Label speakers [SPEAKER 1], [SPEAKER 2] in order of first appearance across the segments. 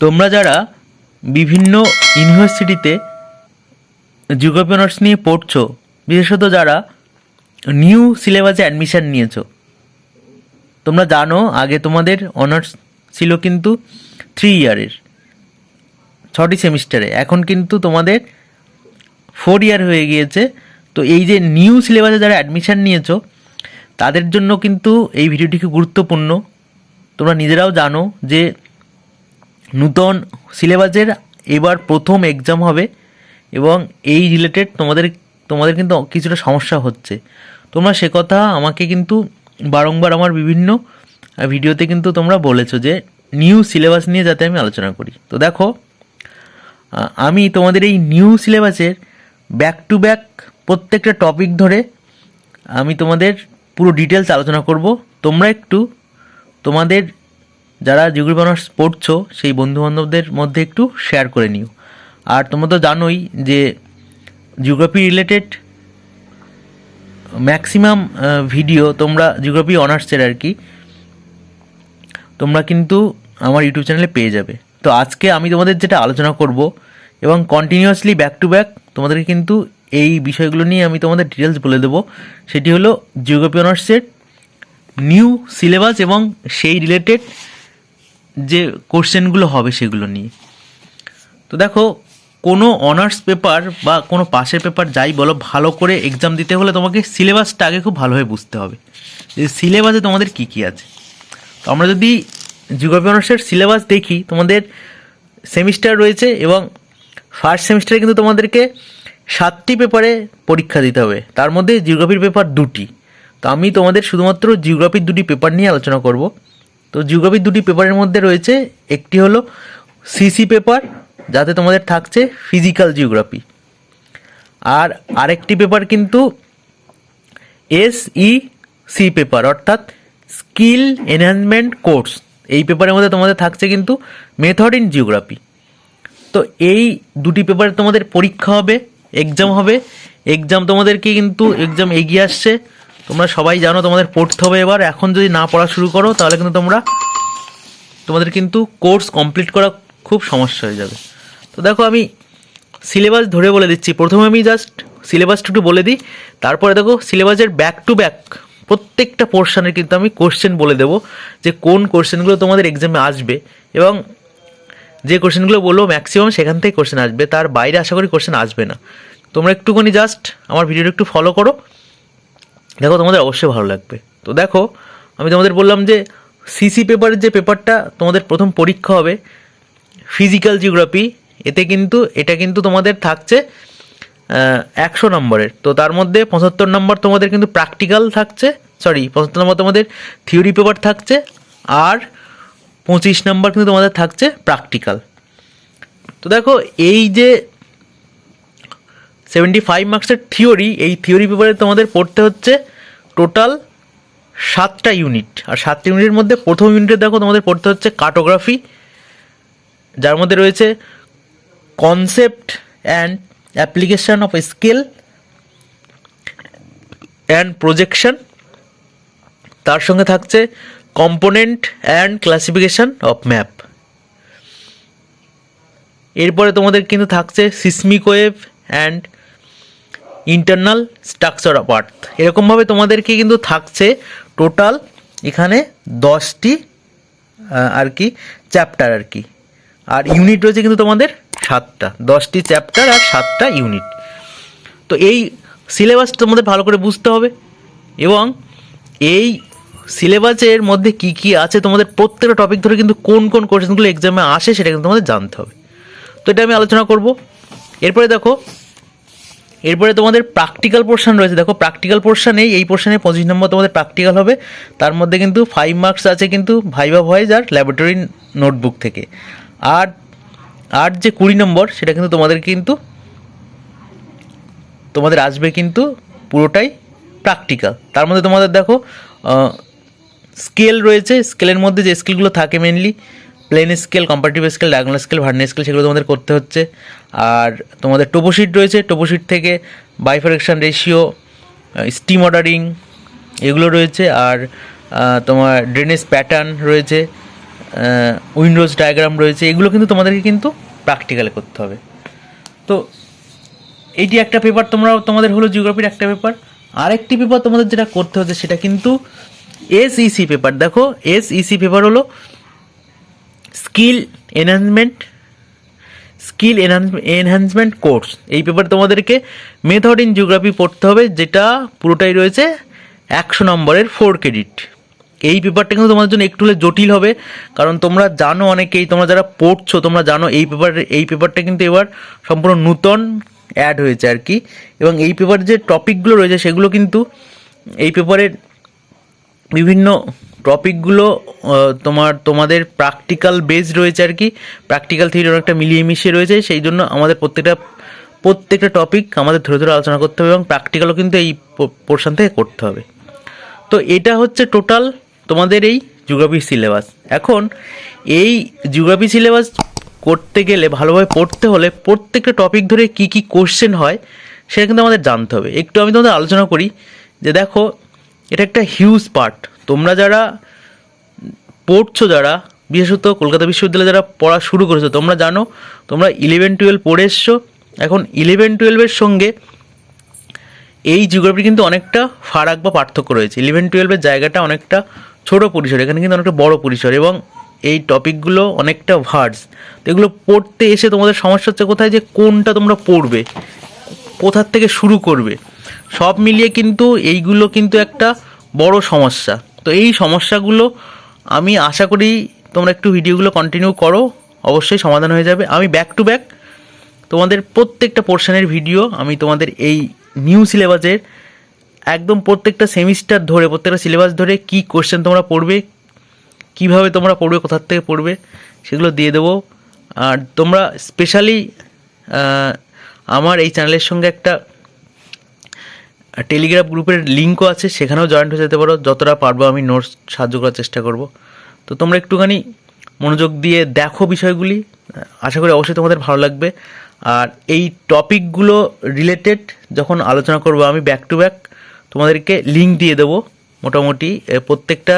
[SPEAKER 1] তোমরা যারা বিভিন্ন ইউনিভার্সিটিতে জিওগ্রাফি অনার্স নিয়ে পড়ছো, বিশেষত যারা নিউ সিলেবাসে অ্যাডমিশান নিয়েছো, তোমরা জানো আগে তোমাদের অনার্স ছিল কিন্তু থ্রি ইয়ারের ছটি সেমিস্টারে এখন কিন্তু তোমাদের ফোর ইয়ার হয়ে গিয়েছে। তো এই যে নিউ সিলেবাসে যারা অ্যাডমিশান নিয়েছো, তাদের জন্য কিন্তু এই ভিডিওটি খুব গুরুত্বপূর্ণ। তোমরা নিজেরাও জানো যে নূতন সিলেবাসের এবার প্রথম এক্সাম হবে এবং এই রিলেটেড তোমাদের তোমাদের কিন্তু কিছুটা সমস্যা হচ্ছে। তোমরা সে কথা আমাকে কিন্তু বারংবার আমার বিভিন্ন ভিডিওতে কিন্তু তোমরা বলেছ যে নিউ সিলেবাস নিয়ে যাতে আমি আলোচনা করি। তো দেখো আমি তোমাদের এই নিউ সিলেবাসের ব্যাক টু ব্যাক প্রত্যেকটা টপিক ধরে আমি তোমাদের পুরো ডিটেলস আলোচনা করব। তোমরা একটু তোমাদের যারা জিওগ্রাফি অনার্স পড়ছো, সেই বন্ধুবান্ধবদের মধ্যে একটু শেয়ার করে নিও। আর তোমরা তো জানোই যে জিওগ্রাফি রিলেটেড ম্যাক্সিমাম ভিডিও তোমরা জিওগ্রাফি অনার্সের আর কি, তোমরা কিন্তু আমার ইউটিউব চ্যানেলে পেয়ে যাবে। তো আজকে আমি তোমাদের যেটা আলোচনা করব এবং কন্টিনিউয়াসলি ব্যাক টু ব্যাক তোমাদেরকে কিন্তু এই বিষয়গুলো নিয়ে আমি তোমাদের ডিটেলস বলে দেবো, সেটি হলো জিওগ্রাফি অনার্সের নিউ সিলেবাস এবং সেই রিলেটেড যে কোশ্চেনগুলো হবে সেগুলো নিয়ে। তো দেখো, কোনো অনার্স পেপার বা কোনো পাশের পেপার যাই বলো, ভালো করে এক্সাম দিতে হলে তোমাকে সিলেবাসটা আগে খুব ভালোভাবে বুঝতে হবে। যে সিলেবাসে তোমাদের কী কী আছে? তো আমরা যদি জিওগ্রাফি অনার্সের সিলেবাস দেখি, তোমাদের সেমিস্টার রয়েছে এবং ফার্স্ট সেমিস্টারে কিন্তু তোমাদেরকে সাতটি পেপারে পরীক্ষা দিতে হবে। তার মধ্যে জিওগ্রাফির পেপার দুটি। তো আমি তোমাদের শুধুমাত্র জিওগ্রাফির দুটি পেপার নিয়ে আলোচনা করব। তো জিওগ্রাফির দুটি পেপারের মধ্যে রয়েছে। একটি হলো সিসি পেপার, যাতে তোমাদের থাকছে ফিজিক্যাল জিওগ্রাফি। আর আরেকটি পেপার কিন্তু এস ই সি পেপার, অর্থাৎ স্কিল এনহ্যান্সমেন্ট কোর্স। এই পেপারের মধ্যে তোমাদের থাকছে কিন্তু মেথড ইন জিওগ্রাফি। তো এই দুটি পেপারে তোমাদের পরীক্ষা হবে, এক্সাম হবে। এক্সাম তোমাদেরকে কিন্তু, এক্সাম এগিয়ে আসছে। তোমরা সবাই জানো তোমাদের পড়তে হবে এবার। এখন যদি না পড়া শুরু করো, তাহলে কিন্তু তোমরা তোমাদের কিন্তু কোর্স কমপ্লিট করা খুব সমস্যা হয়ে যাবে। তো দেখো আমি সিলেবাস ধরে বলে দিচ্ছি। প্রথমে আমি জাস্ট সিলেবাসটা একটু বলে দিই। তারপরে দেখো সিলেবাসের ব্যাক টু ব্যাক প্রত্যেকটা পোর্শনের কিন্তু আমি কোশ্চেন বলে দেবো যে কোন কোশ্চেনগুলো তোমাদের এক্সামে আসবে এবং যে কোশ্চেনগুলো বলব ম্যাক্সিমাম সেখান থেকে কোশ্চেন আসবে। তার বাইরে আশা করি কোশ্চেন আসবে না। তোমরা একটুখানি জাস্ট আমার ভিডিওটা একটু ফলো করো। দেখো তোমাদের অবশ্যই ভালো লাগবে। তো দেখো, আমি তোমাদের বললাম যে সিসি পেপারের যে পেপারটা তোমাদের প্রথম পরীক্ষা হবে ফিজিক্যাল জিওগ্রাফি এতে কিন্তু, এটা কিন্তু তোমাদের থাকছে একশো নম্বরের। তো তার মধ্যে পঁচাত্তর নম্বর তোমাদের কিন্তু প্র্যাকটিক্যাল থাকছে সরি পঁচাত্তর নম্বর তোমাদের থিওরি পেপার থাকছে, আর পঁচিশ নম্বর কিন্তু তোমাদের থাকছে প্র্যাকটিক্যাল তো দেখো, এই যে সেভেন্টি ফাইভ মার্কসের থিওরি, এই থিওরি পেপারে তোমাদের পড়তে হচ্ছে টোটাল সাতটা ইউনিট। আর সাতটা ইউনিটের মধ্যে প্রথম ইউনিটে দেখো তোমাদের পড়তে হচ্ছে কার্টোগ্রাফি, যার মধ্যে রয়েছে concept and application of scale and projection তার সঙ্গে থাকছে component and classification of map এরপরে তোমাদের কিন্তু থাকছে seismic wave and internal structure of earth এরকমভাবে তোমাদেরকে কিন্তু থাকছে টোটাল এখানে দশটি আর কি চ্যাপ্টার আর কি। আর ইউনিট রয়েছে কিন্তু তোমাদের সাতটা। দশটি চ্যাপ্টার আর সাতটা ইউনিট তো এই সিলেবাস তোমাদের ভালো করে বুঝতে হবে। এবং এই সিলেবাসের মধ্যে কি কি আছে, তোমাদের প্রত্যেকটা টপিক ধরে কিন্তু কোন কোন কোশ্চেনগুলো এক্সামে আসে, সেটা কিন্তু তোমাদের জানতে হবে। তো এটা আমি আলোচনা করব। এরপরে দেখো এরপরে তোমাদের প্র্যাকটিক্যাল পোর্শন রয়েছে। দেখো প্র্যাকটিক্যাল পোর্শনেই এই পোর্শনে পঁচিশ নম্বর তোমাদের প্র্যাকটিক্যাল হবে। তার মধ্যে কিন্তু ফাইভ মার্কস আছে কিন্তু ভাইবা ভয়েস আর ল্যাবরেটরি নোটবুক থেকে। আর আর যে কুড়ি নম্বর, সেটা কিন্তু তোমাদের কিন্তু, তোমাদের আসবে কিন্তু পুরোটাই প্র্যাকটিক্যাল তার মধ্যে তোমাদের দেখো স্কেল রয়েছে। স্কেলের মধ্যে যে স্কেলগুলো থাকে mainly plain scale comparative scale diagonal scale vernier scale সেগুলো তোমাদের করতে হচ্ছে। আর তোমাদের টোপোশিট রয়েছে টোপোশিট থেকে বাইফারেকশন রেশিও স্টিম অর্ডারিং এগুলো রয়েছে। আর তোমার ড্রেনেজ প্যাটার্ন রয়েছে উইন্ডোজ ডায়াগ্রাম রয়েছে, এগুলো কিন্তু তোমাদেরকে কিন্তু প্র্যাকটিক্যালে করতে হবে। তো এইটি একটা পেপার তোমরা তোমাদের হলো জিওগ্রাফির একটা পেপার আরেকটি পেপার তোমাদের যেটা করতে হচ্ছে, সেটা কিন্তু এসইসি পেপার দেখো এসইসি পেপার হলো skill enhancement skill enhancement course. এই পেপার তোমাদেরকে মেথড ইন জিওগ্রাফি পড়তে হবে, যেটা পুরোটাই রয়েছে একশো নম্বরের ফোর ক্রেডিট এই পেপারটা কিন্তু তোমাদের জন্য একটু হলে জটিল হবে, কারণ তোমরা জানো অনেকেই, তোমরা যারা পড়ছো, তোমরা জানো এই পেপার এই পেপারটা কিন্তু এবার সম্পূর্ণ নূতন অ্যাড হয়েছে আর কি। এবং এই পেপার যে টপিকগুলো রয়েছে, সেগুলো কিন্তু এই পেপারের বিভিন্ন টপিকগুলো তোমার, তোমাদের প্র্যাকটিক্যাল বেস রয়েছে আর কি। প্র্যাকটিক্যাল থিওরি অনেকটা মিলিয়ে মিশিয়ে রয়েছে, সেই জন্য আমাদের প্রত্যেকটা প্রত্যেকটা টপিক আমাদের ধরে ধরে আলোচনা করতে হবে এবং প্র্যাকটিক্যালও কিন্তু এই পোর্শন থেকে করতে হবে। তো এটা হচ্ছে টোটাল তোমাদের এই জিওগ্রাফি সিলেবাস এখন এই জিওগ্রাফি সিলেবাস করতে গেলে, ভালোভাবে পড়তে হলে প্রত্যেকটা টপিক ধরে কি কি কোশ্চেন হয়, সেটা কিন্তু আমাদের জানতে হবে। একটু আমি তোমাদের আলোচনা করি, যে দেখো এটা একটা হিউজ পার্ট তোমরা যারা পড়ছো যারা, বিশেষত কলকাতা বিশ্ববিদ্যালয়ে যারা পড়া শুরু করেছ, তোমরা জানো, তোমরা ইলেভেন টুয়েলভ পড়ে এসছো। এখন ইলেভেন টুয়েলভের সঙ্গে এই জিওগ্রাফি কিন্তু অনেকটা ফারাক বা পার্থক্য রয়েছে। ইলেভেন টুয়েলভের জায়গাটা অনেকটা ছোট পরিসর, এখানে কিন্তু অনেকটা বড় পরিসর এবং এই টপিকগুলো অনেকটা ভার্স তো এগুলো পড়তে এসে তোমাদের সমস্যা হচ্ছে কোথায় যে কোনটা তোমরা পড়বে, কোথার থেকে শুরু করবে। সব মিলিয়ে কিন্তু এইগুলো কিন্তু একটা বড় সমস্যা। তো এই সমস্যাগুলো আমি আশা করি তোমরা একটু ভিডিওগুলো কন্টিনিউ করো, অবশ্যই সমাধান হয়ে যাবে। আমি ব্যাক টু ব্যাক তোমাদের প্রত্যেকটা পোর্শনের ভিডিও আমি তোমাদের এই নিউ সিলেবাসের একদম প্রত্যেকটা সেমিস্টার ধরে, প্রত্যেকটা সিলেবাস ধরে কি কোশ্চেন তোমরা পড়বে, কীভাবে তোমরা পড়বে কোথার থেকে পড়বে, সেগুলো দিয়ে দেবো। আর তোমরা স্পেশালি আমার এই চ্যানেলের সঙ্গে একটা টেলিগ্রাম গ্রুপের লিঙ্কও আছে, সেখানেও জয়েন্ট হয়ে যেতে পারো। যতটা পারব আমি নোটস সাহায্য করার চেষ্টা করব। তো তোমরা একটুখানি মনোযোগ দিয়ে দেখো বিষয়গুলি। আশা করি অবশ্যই তোমাদের ভালো লাগবে। আর এই টপিকগুলো রিলেটেড যখন আলোচনা করব আমি ব্যাক টু ব্যাক তোমাদেরকে লিঙ্ক দিয়ে দেবো মোটামুটি। প্রত্যেকটা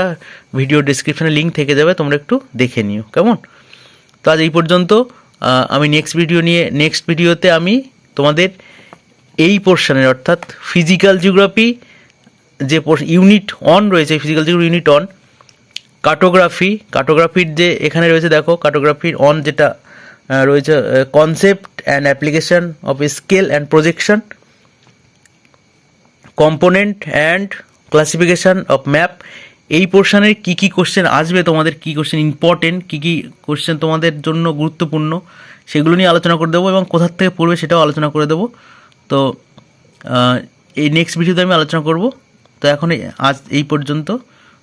[SPEAKER 1] ভিডিও ডিসক্রিপশনে লিঙ্ক থেকে যাবে, তোমরা একটু দেখে নিও। কেমন? তো আজ এই পর্যন্ত আমি নেক্সট ভিডিও নিয়ে নেক্সট ভিডিওতে আমি তোমাদের এই পোর্শনের অর্থাৎ ফিজিক্যাল জিওগ্রাফি যে ইউনিট অন রয়েছে physical geography unit one cartography কার্টোগ্রাফির যে এখানে রয়েছে, দেখো কার্টোগ্রাফির অন যেটা রয়েছে concept and application of scale and projection component and classification of map এই পোর্শনের কী কী কোশ্চেন আসবে, তোমাদের কী কোশ্চেন ইম্পর্টেন্ট কী কী কোশ্চেন তোমাদের জন্য গুরুত্বপূর্ণ, সেগুলো নিয়ে আলোচনা করে দেবো এবং কোথার থেকে পড়বে সেটাও আলোচনা করে দেবো। তো এই নেক্সট ভিডিওতে আমি আলোচনা করব। তো এখন আজ এই পর্যন্ত।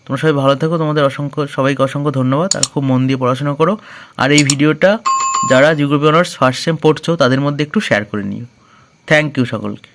[SPEAKER 1] তোমরা সবাই ভালো থাকো। তোমাদের অসংখ্য, সবাইকে অসংখ্য ধন্যবাদ। আর খুব মন দিয়ে পড়াশোনা করো। আর এই ভিডিওটা যারা জিওগ্রাফি অনার্স ফার্স্ট সেম পড়ছো, তাদের মধ্যে একটু শেয়ার করে নিও। থ্যাংক ইউ সকলকে।